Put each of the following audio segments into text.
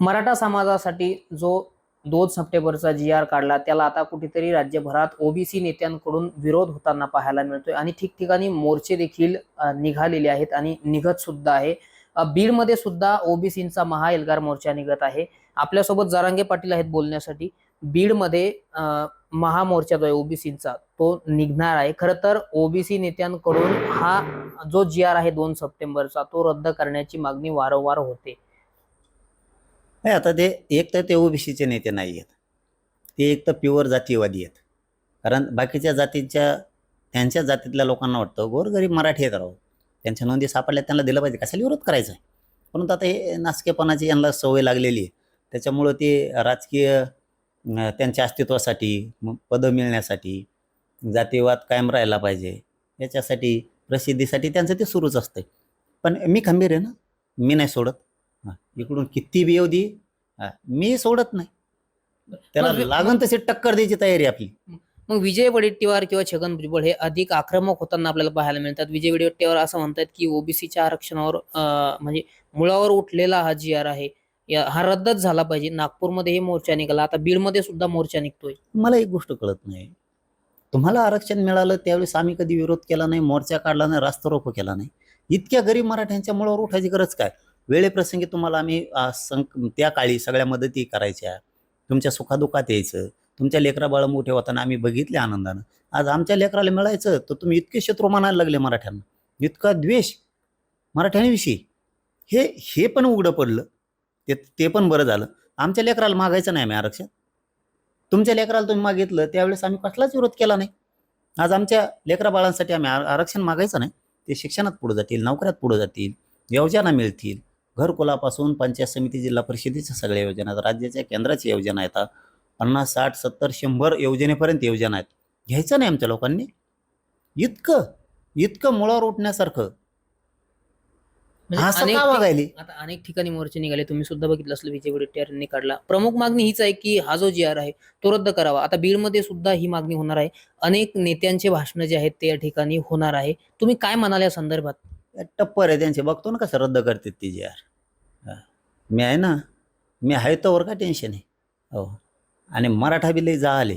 मराठा समाजासाठी जो दोन सप्टेंबरचा जी आर काढला त्याला आता कुठेतरी राज्यभरात ओबीसी नेत्यांकडून विरोध होताना पाहायला मिळतोय आणि ठिकठिकाणी मोर्चे देखील निघालेले आहेत आणि निघत सुद्धा आहे. बीडमध्ये सुद्धा ओबीसींचा महा एल्गार मोर्चा निघत आहे. आपल्यासोबत जरांगे पाटील आहेत बोलण्यासाठी. बीडमध्ये महामोर्चा जो आहे ओबीसींचा तो निघणार आहे. खरं तर ओबीसी नेत्यांकडून हा जो जी आर आहे दोन सप्टेंबरचा तो रद्द करण्याची मागणी वारंवार होते. नाही आता ते एक तर ते ओबीसीचे नेते नाही आहेत. ते एक तर प्युअर जातीवादी आहेत. कारण बाकीच्या जातीच्या त्यांच्या जातीतल्या लोकांना वाटतं गोरगरीब मराठी आहेत राहू त्यांच्या नोंदी सापडल्या त्यांना दिलं पाहिजे. कशाला विरोध करायचा आहे? परंतु आता हे नासकेपणाची यांना सवय लागलेली आहे. त्याच्यामुळं ते राजकीय त्यांच्या अस्तित्वासाठी मग पदं मिळण्यासाठी जातीवाद कायम राहिला पाहिजे. याच्यासाठी प्रसिद्धीसाठी त्यांचं ते सुरूच असतं पण मी खंबीर आहे ना? मी नाही सोडत. इकडून किती बी येऊ दे. मी सोडत नाही. त्याला मग- लागून तशी टक्कर द्यायची तयारी आपली. मग विजय वडेट्टीवार किंवा छगन भुजबळ हे अधिक आक्रमक होताना आपल्याला पाहायला मिळतात. विजय वडेट्टीवार असं म्हणतात की ओबीसीच्या आरक्षणावर अं, म्हणजे मुळावर उठलेला हा जी आर आहे या- हा रद्दच झाला पाहिजे. नागपूरमध्ये हे मोर्चा निघाला. आता बीडमध्ये सुद्धा मोर्चा निघतोय. मला एक गोष्ट कळत नाही. तुम्हाला आरक्षण मिळालं त्यावेळेस आम्ही कधी विरोध केला नाही मोर्चा काढला नाही रास्ता रोको केला नाही. इतक्या गरीब मराठ्यांच्या मुळावर उठायची गरज काय? वेळेप्रसंगी तुम्हाला आम्ही संक त्या काळी सगळ्या मदती करायच्या. तुमच्या सुखादुखात यायचं. तुमच्या लेकरा बाळ मोठे होताना आम्ही बघितले आनंदानं. आज आमच्या लेकराला मिळायचं तर तुम्ही इतके शत्रू मानायला लागले मराठ्यांना. इतका द्वेष मराठ्यांविषयी. हे हे पण उघडं पडलं. ते ते पण बरं झालं. आमच्या लेकराला मागायचं नाही आम्ही आरक्षण. तुमच्या लेकराला तुम्ही मागितलं त्यावेळेस आम्ही कसलाच विरोध केला नाही. आज आमच्या लेकरा बाळांसाठी आम्ही आरक्षण मागायचं नाही. ते शिक्षणात पुढे जातील नोकऱ्यात पुढे जातील योजना मिळतील. घरकुलापासून पंचायत समिती जिल्हा परिषदेच्या सगळ्या योजना आहेत. राज्याच्या केंद्राच्या योजना आहेत. पन्नास साठ सत्तर शंभर योजनेपर्यंत योजना आहेत. घ्यायचं नाही आमच्या लोकांनी. इतकं इतकं मुळावर उठण्यासारखं. म्हणजे आता अनेक ठिकाणी मोर्चे निघाले. तुम्ही सुद्धा बघितलं असलं विजय वडेट्टीवार यांनी काढला. प्रमुख मागणी हीच आहे की हा जो जी आर आहे तो रद्द करावा. आता बीडमध्ये सुद्धा ही मागणी होणार आहे. अनेक नेत्यांचे भाषणं जे आहेत ते या ठिकाणी होणार आहे. तुम्ही काय म्हणाल या संदर्भात? टप्पर आहे त्यांचे. बघतो ना कसं रद्द करतात ती जी यार मी आहे ना मी आहे तोवर का टेन्शन आहे? हो. आणि मराठा बी लई आले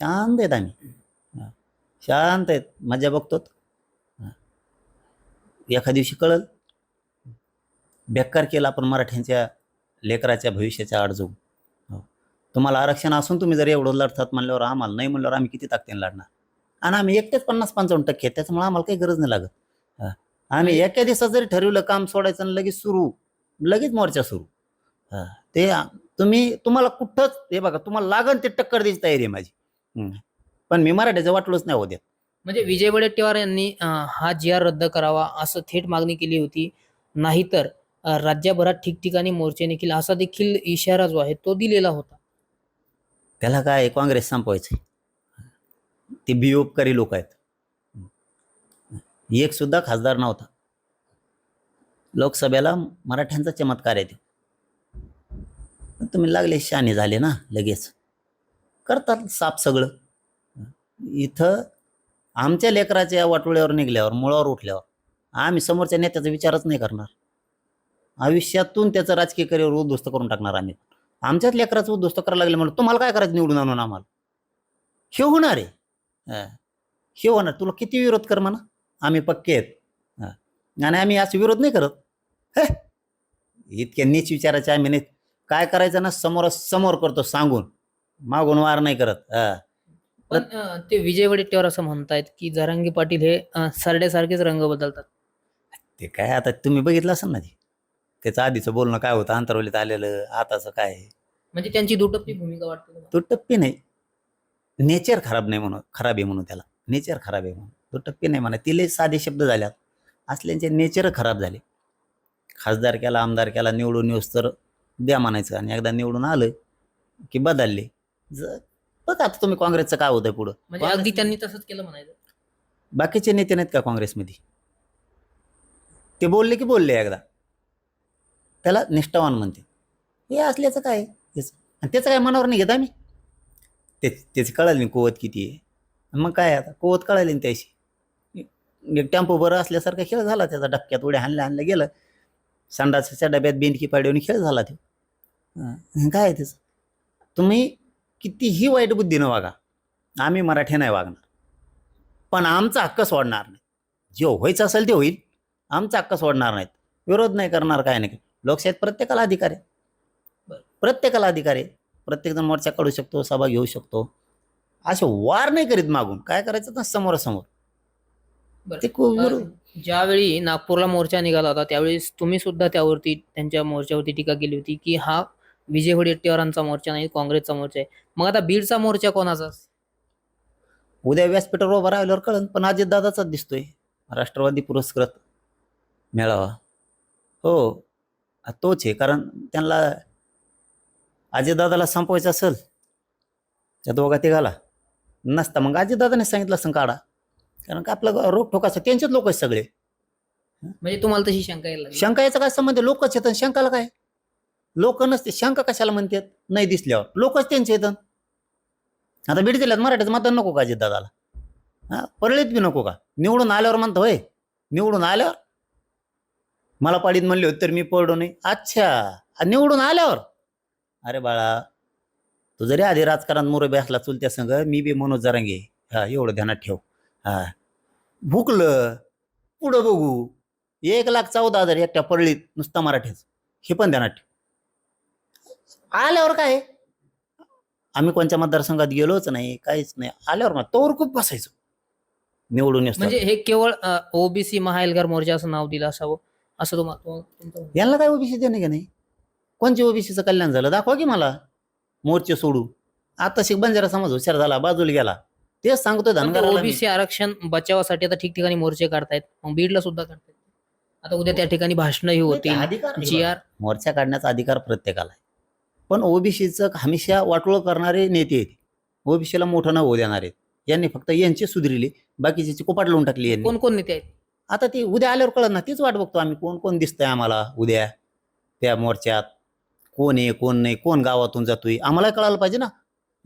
शांत आहेत आम्ही. हा. शांत आहेत. मजा बघतो एका दिवशी कळल? बेकार केला आपण मराठ्यांच्या लेकराच्या भविष्याच्या आड हो. तुम्हाला आरक्षण असून तुम्ही जर एवढं लढतात म्हणल्यावर आम्हाला नाही म्हणल्यावर आम्ही किती ताकदीने लढणार? आणि आम्ही एकटेच पन्नास पंचावन्न टक्के आहेत. त्याच्यामुळे आम्हाला काही गरज नाही लागत. आम्ही एका दिवसात जरी ठरवलं काम सोडायचं आणि लगेच सुरू लगेच मोर्चा सुरू. हा. ते तुम्ही तुम्हाला कुठंच हे बघा तुम्हाला लागन ते टक्कर द्यायची तयारी आहे माझी. पण मी मराठ्याचं वाटलोच नाही होत्या म्हणजे विजय वडेट्टीवार यांनी हा जी आर रद्द करावा असं थेट मागणी केली होती. नाहीतर राज्यभरात ठिकठिकाणी मोर्चे निघील असा देखील इशारा जो आहे तो दिलेला होता. त्याला काय काँग्रेस संपवायचं ते बियोपकारी लोक आहेत. एक सुद्धा खासदार नव्हता. लोकसभेला मराठ्यांचा चमत्कार आहे ते तुम्ही लागले शाने झाले ना लगेच. करतात साप सगळं. इथं आमच्या लेकराच्या वाटोळ्यावर निघल्यावर मुळावर उठल्यावर आम्ही समोरच्या नेत्याचा विचारच नाही करणार. आयुष्यातून त्याचं राजकीय करिअर उद्ध्वस्त करून टाकणार आम्ही. आमच्याच लेकराचं उद्ध्वस्त करायला लागले म्हणून तुम्हाला काय करायचं निवडून आणून आम्हाला? हे होणार आहे. हे होणार. तुला किती विरोध कर म्हणा. आम्ही पक्के आहेत. हा. आणि आम्ही असं विरोध नाही करत. हे. इतक्या नीच विचाराचे आम्ही नाही काय करायचं ना समोर समोर करतो सांगून. मागून वार नाही करत. हा. पण ते विजय वडेट्टीवार असं म्हणतायत की जरांगी पाटील हे सरड्यासारखेच रंग बदलतात. ते काय आता तुम्ही बघितलं असाल ना ते? त्याचं आधीचं बोलणं काय होतं? अंतरवलीत आलेलं आताचं काय? आहे. म्हणजे त्यांची दुटप्पी भूमिका वाटते तुम्हाला? तो टप्पी नाही. नेचर खराब नाही म्हणून खराब आहे म्हणून त्याला. नेचर खराब आहे म्हणून. तो टप्पी नाही म्हणा तिले साधे शब्द झाल्यात. असल्यांचे नेचर खराब झाले. खासदार केला आमदार केला निवडून येऊस तर द्या म्हणायचं. आणि एकदा निवडून आलं की बदलले. ज बघा आता तुम्ही काँग्रेसचं काय होतंय पुढं. म्हणजे अगदी त्यांनी तसंच केलं म्हणायचं. बाकीचे नेते नाहीत का काँग्रेसमध्ये? ते बोलले की बोलले एकदा. त्याला निष्ठावान म्हणते. हे असल्याचं काय? हेच. आणि त्याचं काय मनावर नाही घेत आम्ही? ते त्याचं कळालं नाही कुवत किती आहे. मग काय आता? कुवत कळाली ना त्याशी. एक टेम्पो बरं असल्यासारखा खेळ झाला त्याचा डबक्यात उड्या हाणल्या हाणल्या गेलं. संडासाच्या डब्यात बेंडकी पाडवून खेळ झाला तो. काय आहे त्याचं? तुम्ही कितीही वाईट बुद्धीनं वागा आम्ही मराठी नाही वागणार. पण आमचा हक्क सोडणार नाही. जे व्हायचं असेल ते होईल. आमचा हक्क सोडणार नाहीत. विरोध नाही करणार काय नाही लोकशाहीत प्रत्येकाला अधिकार आहे. बरं. प्रत्येकाला अधिकार आहे. प्रत्येकजण मोर्चा काढू शकतो सभा घेऊ शकतो. असे वार नाही करीत मागून. काय करायचं? ना समोरासमोर. ते खूप ज्यावेळी नागपूरला मोर्चा निघाला होता त्यावेळेस तुम्ही सुद्धा त्यावरती त्यांच्या मोर्चावरती टीका केली होती की हा विजय वडेट्टीवारांचा मोर्चा नाही काँग्रेसचा मोर्चा आहे. मग आता बीडचा मोर्चा कोणाचा? उद्या व्यासपीठावर उभा राहिल्यावर कळन पण अजित दादाचाच दिसतोय. राष्ट्रवादी पुरस्कृत मेळावा. हो आ, तोच आहे कारण त्यांना अजितदादाला संपवायचं असेल त्या दोघा तिघाला नसता मग अजितदादाने सांगितलं असं काढा. कारण का आपलं रोग ठोकाचं त्यांचेच लोक आहेत सगळे. म्हणजे तुम्हाला तशी शंका यायला लागली. शंका याचा काय संबंध लोकच येतात. शंकाला काय? लोक नसते. शंका कशाला म्हणतात? नाही दिसल्यावर. लोकच त्यांचे येतात. आता बीड जिल्ह्यात मराठीचं मतदान नको का अजितदादाला? हा? परळीत बी नको का? निवडून आल्यावर म्हणतो होय निवडून आल्यावर. मला पाडीत म्हणले होते तर मी पडलो नाही अच्छा. आ, निवडून आल्यावर? अरे बाळा तू जरी आधी राजकारणात मुरबी असला चुलत्या संघ मी बी मनोज जरांगे. हा एवढं ध्यानात ठेव. हा भुकलं पुढं बघू. एक लाख चौदा हजार एकट्या पडलीत नुसता मराठीच. हे पण ध्यानात ठेव आल्यावर काय? आम्ही कोणत्या मतदारसंघात गेलोच नाही काहीच नाही. आल्यावर मग तोवर खूप बसायचो. निवडून येतो म्हणजे हे केवळ ओबीसी महाएल्गार मोर्चा असं नाव दिलं असावं? असं तुम्हाला. यांना काय ओबीसी देणे का नाही कोणच्या ओबीसीचं कल्याण झालं? दाखवा की मला. मोर्चे सोडू. आता शिक बंजारा समाज हुशार झाला बाजूला गेला. तेच सांगतोय धनगराला मी. ओबीसी आरक्षण बचावासाठी आता ठिकठिकाणी मोर्चे काढतायत. मग बीडला सुद्धा काढतायत. आता उद्या त्या ठिकाणी भाषणही होतील. अधिकार जी आर मोर्चा काढण्याचा अधिकार प्रत्येकाला आहे. पण ओबीसीचं हमेशा वाटोळ करणारे नेते आहेत. ओबीसीला मोठं न होऊ देणारे यांनी फक्त यांची सुधरिली बाकीची कोपाट लावून टाकली यांनी. कोण कोण नेते आहेत? आता ते उद्या आल्यावर कळत ना तीच वाट बघतो आम्ही. कोण कोण दिसतंय आम्हाला उद्या त्या मोर्चात कोण आहे कोण नाही कोण गावातून जातोय? आम्हाला कळायला पाहिजे ना.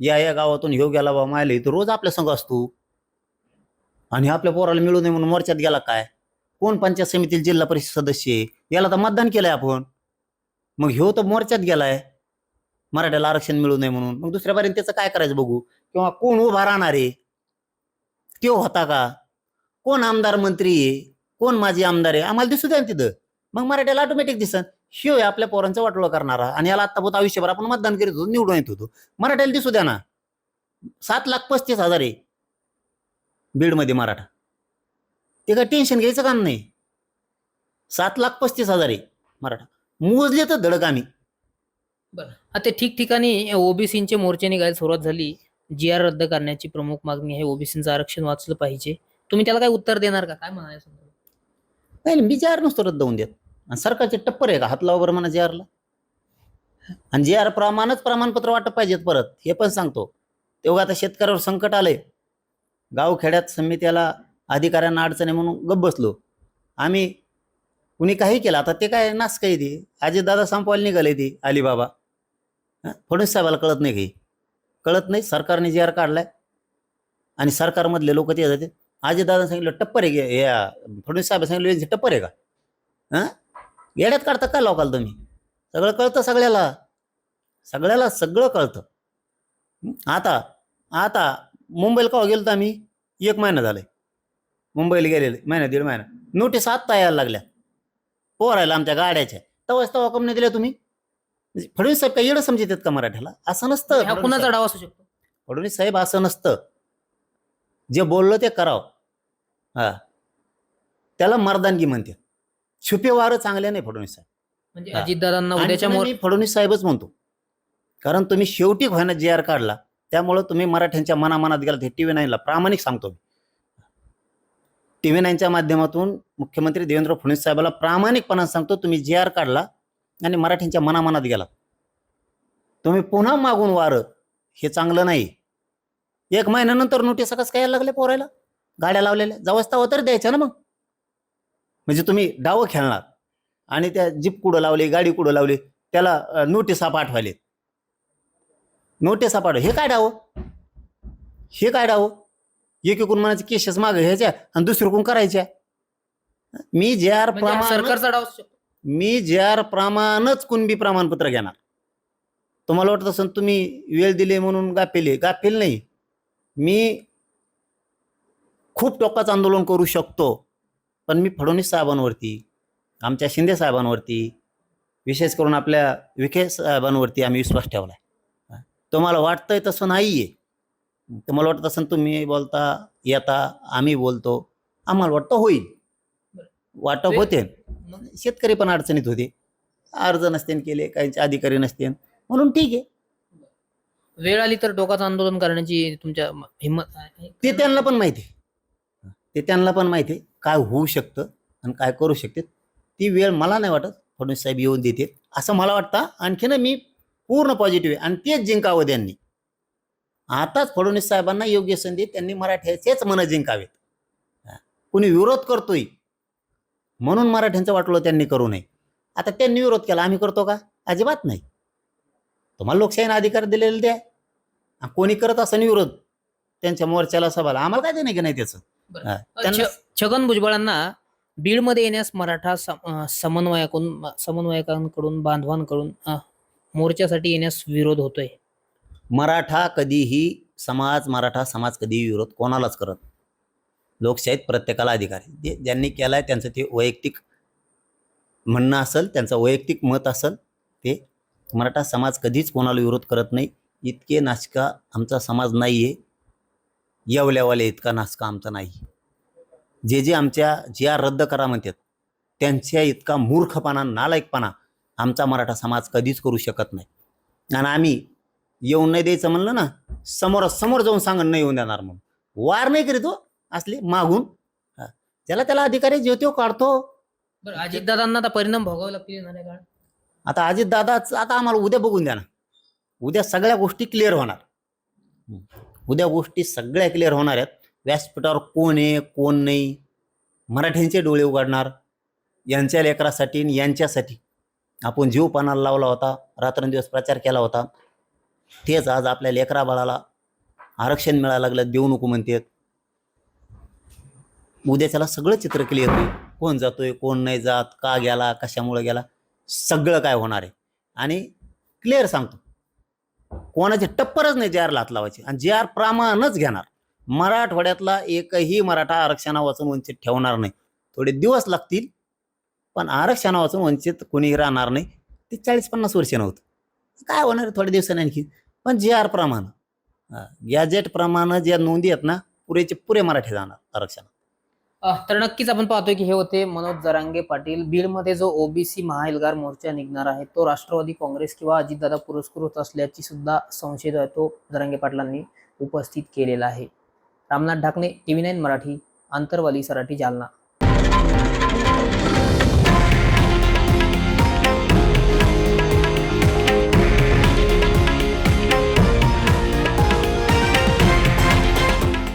या या गावातून ह्यो गेला बा मायला इथं रोज आपल्या संघ असतो. आणि आपल्या पोराला मिळू नये म्हणून मोर्चात गेला काय? कोण पंचायत समितीतील जिल्हा परिषद सदस्य आहे? याला तर मतदान केलंय आपण. मग ह्यो तर मोर्चात गेलाय. मराठ्याला आरक्षण मिळू नये म्हणून. मग दुसऱ्या बारीने त्याचं काय करायचं बघू? किंवा कोण उभा राहणार आहे? त्यो होता का? कोण आमदार मंत्री आहे? कोण माझी आमदार आहे? आम्हाला दिसू द्या तिथं. मग मराठ्याला ऑटोमॅटिक दिसन. शिव आहे आपल्या पोरांचं वाटोळं करणारा. आणि याला आत्ता आयुष्यभर आपण मतदान करीत होतो निवडून येत होतो. मराठ्याला दिसू द्या ना. सात लाख पस्तीस हजार आहे. बीडमध्ये मराठा. ते काय टेन्शन घ्यायचं काम नाही. सात लाख पस्तीस हजार आहे मराठा. मोजले तर धडक आम्ही. बरं. आता ठिकठिकाणी ओबीसीचे मोर्चे निघायला सुरुवात झाली. जी आर रद्द करण्याची प्रमुख मागणी आहे. ओबीसीचं आरक्षण वाचलं पाहिजे. तुम्ही त्याला काय उत्तर देणार का? काय म्हणायचं? नाही नाही, मी जे आर नसतो रद्द होऊन देत. आणि सरकारचे टप्पर आहे का हात लावा बरं म्हणा जे आरला आणि जे आर प्रमाणच प्रमाणपत्र वाटप पाहिजेत परत हे पण सांगतो. तेव्हा आता शेतकऱ्यावर संकट आलंय. गावखेड्यात समित्याला अधिकाऱ्यांना अडचणी म्हणून गप्प बसलो. आम्ही कुणी काही केलं आता ते काय नास काही ते. आजी दादा संपवायला निघाले ते अलिबाबा. फडणवीस साहेबाला कळत नाही काही. कळत नाही सरकारने जे आर काढलाय. आणि सरकारमधले लोक ते जाते आजी दादा सांगितलं टप्पर आहे गे- या फडणवीस साहेब सांगितलं टप्पर आहे का? हां? येड्यात काढता का लोकाला तुम्ही? सगळं कळतं सगळ्याला. सगळ्याला सगळं कळतं? आता आता मुंबईला का गेलो तर आम्ही? एक महिना झालाय. मुंबईला गेलेले महिना दीड महिना. नोटीस आत्ता यायला लागल्या. पोरायला आमच्या गाड्याच्या. तवाच तवा कमी दिल्या तुम्ही? म्हणजे फडणवीस साहेब काही येडं समजतात का मराठ्याला? असं नसतं कुणाचा. डाव असू शकतो? फडणवीस साहेब असं नसतं. जे बोललं ते करावं. हा. त्याला मर्दानगी म्हणते छुपे वारं चांगले नाही फडणवीस साहेब. म्हणजे हा. अजितदादांना आणि उद्याच्या मोर मी फडणवीस साहेबच म्हणतो. कारण तुम्ही शेवटी व्हायना जे आर काढला. त्यामुळं तुम्ही मराठ्यांच्या मनामनात गेला. टी व्ही नाईनला प्रामाणिक सांगतो मी. टी व्ही नाईनच्या माध्यमातून मुख्यमंत्री देवेंद्र फडणवीस साहेबाला प्रामाणिकपणा सांगतो तुम्ही जे आर काढला आणि मराठ्यांच्या मनामनात गेला. तुम्ही पुन्हा मागून वारं. हे चांगलं नाही. एक महिन्यानंतर नोटीस कसं काय यायला लागले पोरायला? गाड्या लावलेल्या. जवळ तवा तरी द्यायच्या ना मग. म्हणजे तुम्ही डावं खेळणार. आणि त्या जीप कुठं लावली गाडी कुठं लावली त्याला नोटिसा पाठवायले. नोटिसा पाठव. हे काय डाव? हे काय डाव? एक एकूण मनाचे केसेस माग घ्यायच्या आणि दुसरीकडून करायच्या. मी जे आर म्हणजे प्रमाण सरकारचा डाव मी जे आर प्रमाणच कुणबी प्रमाणपत्र घेणार. तुम्हाला वाटत असेल तुम्ही वेळ दिले म्हणून गाफेले? गाफेल नाही. मी खूप टोकाचं आंदोलन करू शकतो. पण मी फडणवीस साहेबांवरती आमच्या शिंदे साहेबांवरती विशेष करून आपल्या विखे साहेबांवरती आम्ही विश्वास ठेवला आहे तुम्हाला वाटतंय तसं नाही आहे तुम्हाला वाटत असेल तुम्ही बोलता येता आम्ही बोलतो आम्हाला वाटतं होईल. वाटप होते. शेतकरी पण अडचणीत होते. अर्ज नसते केले काहींचे अधिकारी नसते म्हणून ठीक आहे. वेळ आली तर टोकाचं आंदोलन करण्याची तुमच्या हिंमत ते त्यांना पण माहिती आहे. ते त्यांना पण माहिती आहे काय होऊ शकतं आणि काय करू शकते. ती वेळ मला नाही वाटत फडणवीस साहेब येऊन देते असं मला वाटतं आणखीन मी पूर्ण पॉझिटिव्ह आहे. आणि तेच जिंकावं त्यांनी. आताच फडणवीस साहेबांना योग्य संधी त्यांनी मराठ्याचेच मन जिंकावेत. कुणी विरोध करतोय म्हणून मराठ्यांचं वाटलं त्यांनी करू नये. आता त्यांनी विरोध केला आम्ही करतो का? अजिबात नाही. तुम्हाला लोकशाहीने अधिकार दिलेले द्या. कोणी करत असं विरोध त्यांच्या मोर्चाला सभाला. आम्हाला काय देणे की नाही त्याचं? त्यांना- छगन भुजबळांना बीडमध्ये येण्यास मराठा समन्वयाकडून समन्वयकांकडून बांधवांकडून मोर्चासाठी येण्यास विरोध होतोय. मराठा कधीही समाज मराठा समाज कधीही विरोध कोणालाच करत लोकशाहीत प्रत्येकाला अधिकार आहे. जे ज्यांनी केलाय त्यांचं ते वैयक्तिक म्हणणं असेल त्यांचं वैयक्तिक मत असेल ते मराठा समाज कधीच कोणाला विरोध करत नाही. इतके नाचका आमचा समाज नाही आहे येवल्यावाले इतका नाचका आमचा नाही? जे जे आमच्या जी आर रद्द करा म्हणतात त्यांच्या इतका मूर्खपणा नालायकपणा आमचा मराठा समाज कधीच करू शकत नाही. आणि आम्ही येऊन नाही द्यायचं म्हणलं ना समोर समोर जाऊन सांगून नाही येऊन देणार म्हणून. वार नाही करीत हो असले मागून. ज्याला त्याला अधिकारी जे तो काढतो अजितदादांना आता परिणाम भोगावे लागतील आता अजित दादाच आता आम्हाला उद्या बघून द्या ना. उद्या सगळ्या गोष्टी क्लिअर होणार. उद्या गोष्टी सगळ्या क्लिअर होणार आहेत. व्यासपीठावर कोण आहे कोण नाही मराठ्यांचे डोळे उघडणार यांच्या लेकरासाठी आणि यांच्यासाठी. आपण जीव पानाला लावला होता रात्रंदिवस प्रचार केला होता. तेच आज आपल्या लेकरा बाळाला आरक्षण मिळायला लागलं देऊ नको म्हणतात उद्या त्याला सगळं चित्र क्लिअर होईल. कोण जातोय कोण नाही जात का गेला कशामुळे गेला सगळं काय होणार आहे. आणि क्लिअर सांगतो. कोणाचे टप्परच नाही जे आर लात लावायचे. आणि जे आर प्रमाणच घेणार. मराठवाड्यातला एकही मराठा आरक्षणावाचून वंचित ठेवणार नाही. थोडे दिवस लागतील पण आरक्षणावाचून वंचित कोणी राहणार नाही ते चाळीस पन्नास वर्ष नव्हतं. काय होणार थोड्या दिवसाने आणखी? पण जे आर प्रमाण गॅजेट प्रमाण ज्या नोंदी आहेत ना पुरेचे पुरे मराठी जाणार आरक्षण तर नक्कीच आपण पाहतोय की हे होते मनोज जरांगे पाटील. बीडमध्ये जो ओबीसी महाएल्गार मोर्चा निघणार आहे तो राष्ट्रवादी काँग्रेस किंवा अजितदादा पुरस्कृत असल्याची सुद्धा संशय आहे तो जरांगे पाटलांनी उपस्थित केलेला आहे. Ramnath Dhakne TV nine Marathi Antarwali Sarathi Jalna.